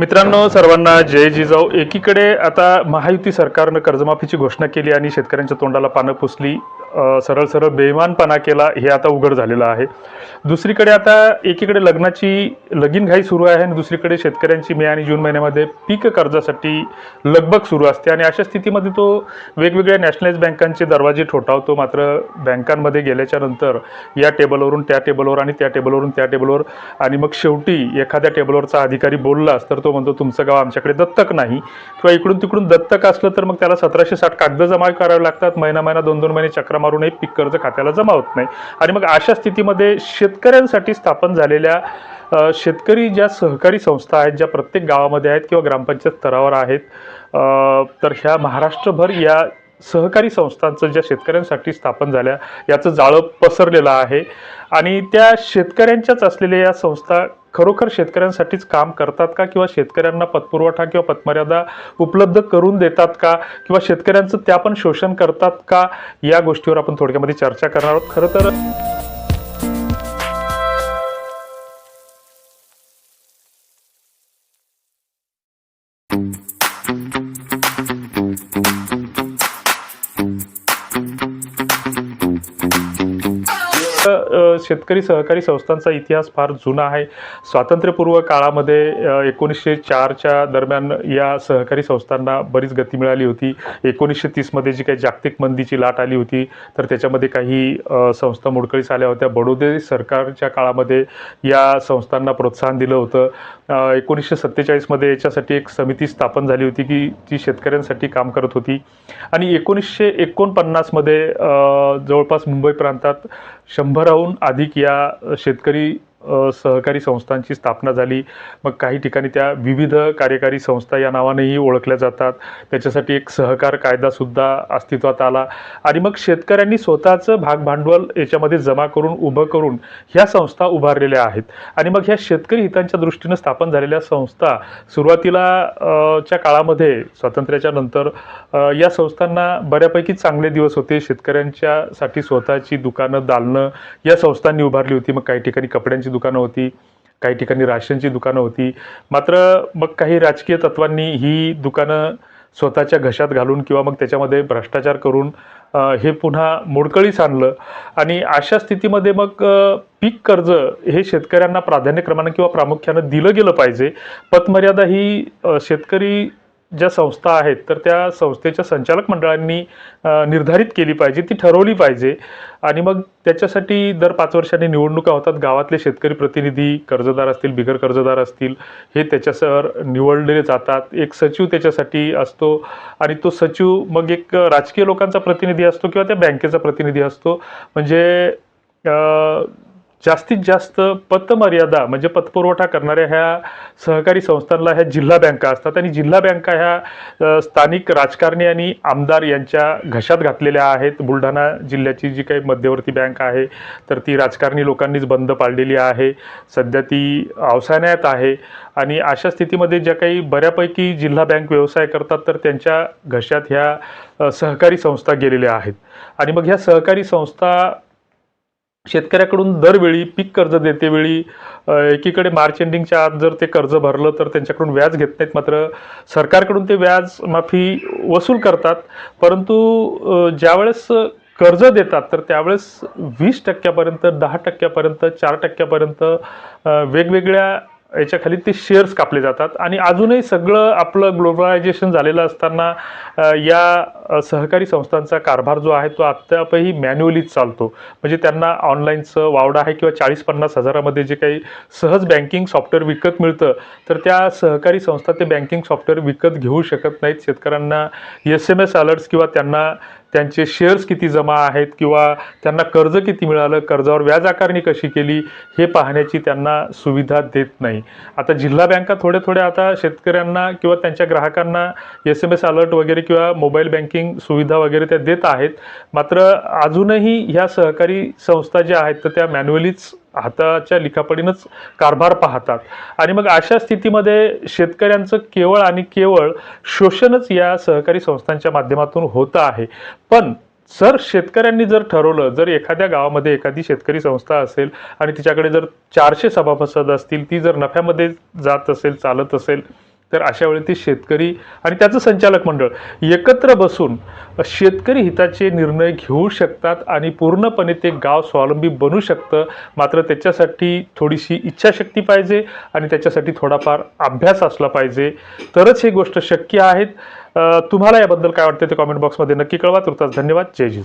मित्रांनो सर्वांना जय जिजाऊ. एकीकडे आता महायुती सरकारनं कर्जमाफीची घोषणा केली आणि शेतकऱ्यांच्या तोंडाला पानं पुसली. सरळ सरळ बेईमानपणा केला हे आता उघड झालेलं आहे. दुसरीकडे आता एकीकडे लग्नाची लगीनघाई सुरू आहे आणि दुसरीकडे शेतकऱ्यांची मे आणि जून महिन्यामध्ये पीक कर्जासाठी लगबग सुरू असते आणि अशा स्थितीमध्ये तो वेगवेगळ्या नॅशनलाइज बँकांचे दरवाजे ठोठावतो. मात्र बँकांमध्ये गेल्याच्यानंतर या टेबलवरून त्या टेबलवर आणि त्या टेबलवरून त्या टेबलवर आणि मग शेवटी एखाद्या टेबलवरचा अधिकारी बोललास तर तो म्हणतो तुमचं गाव आमच्याकडे दत्तक नाही. किंवा इकडून तिकडून दत्तक असलं तर मग त्याला सतराशे साठ कागद जमा करावे लागतात. महिना महिना दोन दोन महिने चक्र मारूनही पीक कर्ज खात्याला जमा होत नाही. आणि मग अशा स्थितीमध्ये शेतकऱ्यांसाठी स्थापन झालेल्या शेतकरी ज्या सहकारी संस्था आहेत ज्या प्रत्येक गावामध्ये आहेत किंवा ग्रामपंचायत स्तरावर आहेत तर ह्या महाराष्ट्रभर या सहकारी संस्थांचं ज्या शेतकऱ्यांसाठी स्थापन झाल्या याचं जाळं पसरलेलं आहे. आणि त्या शेतकऱ्यांच्याच असलेल्या या संस्था खरोखर शेतकऱ्यांसाठीच काम करतात का? किंवा शेतकऱ्यांना पतपुरवठा किंवा पतमर्यादा उपलब्ध करून देतात का? किंवा शेतकऱ्यांचं त्या पण शोषण करतात का? या गोष्टीवर आपण थोडक्यामध्ये चर्चा करणार आहोत. खरं तर शेतकरी सहकारी संस्थांचा इतिहास फार जुना आहे. स्वातंत्र्यपूर्व काळामध्ये एकोणीसशे चारच्या दरम्यान या सहकारी संस्थांना बरीच गती मिळाली होती. एकोणीसशे तीसमध्ये जी काही जागतिक मंदीची लाट आली होती तर त्याच्यामध्ये काही संस्था मोडकळीस आल्या होत्या. बडोदे सरकारच्या काळामध्ये या संस्थांना प्रोत्साहन दिलं होतं. एकोणीसशे सत्तेचाळीसमध्ये याच्यासाठी एक समिती स्थापन झाली होती की जी शेतकऱ्यांसाठी काम करत होती. आणि एकोणीसशे एकोणपन्नासमध्ये जवळपास मुंबई प्रांतात शंभराहून अधिक अधिक या शेतकरी सहकारी संस्थांची स्थापना झाली. मग काही ठिकाणी त्या विविध कार्यकारी संस्था या नावानेही ओळखल्या जातात. त्याच्यासाठी एक सहकार कायदासुद्धा अस्तित्वात आला. आणि मग शेतकऱ्यांनी स्वतःचं भागभांडवल याच्यामध्ये जमा करून उभं करून ह्या संस्था उभारलेल्या आहेत. आणि मग ह्या शेतकरी हितांच्या दृष्टीनं स्थापन झालेल्या संस्था सुरुवातीला च्या काळामध्ये स्वातंत्र्याच्या नंतर या संस्थांना बऱ्यापैकी चांगले दिवस होते. शेतकऱ्यांच्यासाठी स्वतःची दुकानं दालनं या संस्थांनी उभारली होती. मग काही ठिकाणी कपड्यांची दुकानं होती काही ठिकाणी राशनची दुकानं होती. मात्र मग काही राजकीय तत्वांनी ही दुकानं स्वतःच्या घशात घालून किंवा मग त्याच्यामध्ये भ्रष्टाचार करून हे पुन्हा मोडकळीस आणलं. आणि अशा स्थितीमध्ये मग पीक कर्ज हे शेतकऱ्यांना प्राधान्यक्रमानं किंवा प्रामुख्यानं दिलं गेलं पाहिजे. पतमर्यादा ही शेतकरी ज्या संस्था आहेत तर त्या संस्थेच्या संचालक मंडळांनी निर्धारित केली पाहिजे ती ठरवली पाहिजे. आणि मग त्याच्यासाठी दर पाच वर्षांनी निवडणुका होतात. गावातले शेतकरी प्रतिनिधी कर्जदार असतील बिगर कर्जदार असतील हे त्याच्यासर निवडले जातात. एक सचिव त्याच्यासाठी असतो आणि तो सचिव मग एक राजकीय लोकांचा प्रतिनिधी असतो किंवा त्या बँकेचा प्रतिनिधी असतो. म्हणजे जास्तीत जास्त पतमर्यादा म्हणजे पतपुरवठा करणाऱ्या ह्या सहकारी संस्थांना ह्या जिल्हा बँका असतात. आणि जिल्हा बँका ह्या स्थानिक राजकारणी आणि आमदार यांच्या घशात घातलेल्या आहेत. बुलढाणा जिल्ह्याची जी काही मध्यवर्ती बँक आहे तर ती राजकारणी लोकांनीच बंद पाडलेली आहे. सध्या ती अवसायात आहे. आणि अशा स्थितीमध्ये ज्या काही बऱ्यापैकी जिल्हा बँक व्यवसाय करतात तर त्यांच्या घशात ह्या सहकारी संस्था गेलेल्या आहेत. आणि मग ह्या सहकारी संस्था शेतकऱ्याकडून दरवेळी पीक कर्ज देतेवेळी एकीकडे मार्च एंडिंगच्या आत जर ते कर्ज भरलं तर त्यांच्याकडून व्याज घेत नाहीत मात्र सरकारकडून ते व्याज माफी वसूल करतात. परंतु ज्यावेळेस कर्ज देतात तर त्यावेळेस वीस टक्क्यापर्यंत दहा टक्क्यापर्यंत चार टक्क्यापर्यंत वेगवेगळ्या याच्याखाली ते शेअर्स कापले जातात. आणि अजूनही सगळं आपलं ग्लोबलायझेशन झालेलं असताना या सहकारी संस्थांचा कारभार जो आहे तो अद्यापही मॅन्युअलीच चालतो. म्हणजे त्यांना ऑनलाईनचं वावडा आहे किंवा चाळीस पन्नास हजारामध्ये जे काही सहज बँकिंग सॉफ्टवेअर विकत मिळतं तर त्या सहकारी संस्था ते बँकिंग सॉफ्टवेअर विकत घेऊ शकत नाहीत. शेतकऱ्यांना एस एम एस अलर्ट्स किंवा त्यांना त्यांचे शेअर्स किती जमा आहेत किंवा त्यांना कर्ज किती मिळालं कर्जावर व्याज आकारणी कशी केली हे पाहण्याची त्यांना सुविधा देत नाही. आता जिल्हा बँका थोड्या थोड्या आता शेतकऱ्यांना किंवा त्यांच्या ग्राहकांना एस एम एस अलर्ट वगैरे किंवा मोबाईल बँकिंग सुविधा वगैरे त्या देत आहेत. मात्र अजूनही ह्या सहकारी संस्था ज्या आहेत तर त्या मॅन्युअलीच हाताच्या लिखापडीनंच कारभार पाहतात. आणि मग अशा स्थितीमध्ये शेतकऱ्यांचं केवळ आणि केवळ शोषणच या सहकारी संस्थांच्या माध्यमातून होतं आहे. पण जर शेतकऱ्यांनी जर ठरवलं जर एखाद्या गावामध्ये एखादी शेतकरी संस्था असेल आणि तिच्याकडे जर चारशे सभासद असतील ती जर नफ्यामध्ये जात असेल चालत असेल तर अशा वेळी ते शेतकरी आणि त्याचं संचालक मंडळ एकत्र बसून शेतकरी हिताचे निर्णय घेऊ शकतात आणि पूर्णपणे ते गाव स्वावलंबी बनू शकतं. मात्र त्याच्यासाठी थोडीशी इच्छाशक्ती पाहिजे आणि त्याच्यासाठी थोडाफार अभ्यास असला पाहिजे. तरच ही गोष्ट शक्य आहेत. तुम्हाला याबद्दल काय वाटतं ते कॉमेंट बॉक्समध्ये नक्की कळवा. तुर्तास धन्यवाद. जय जिजाऊ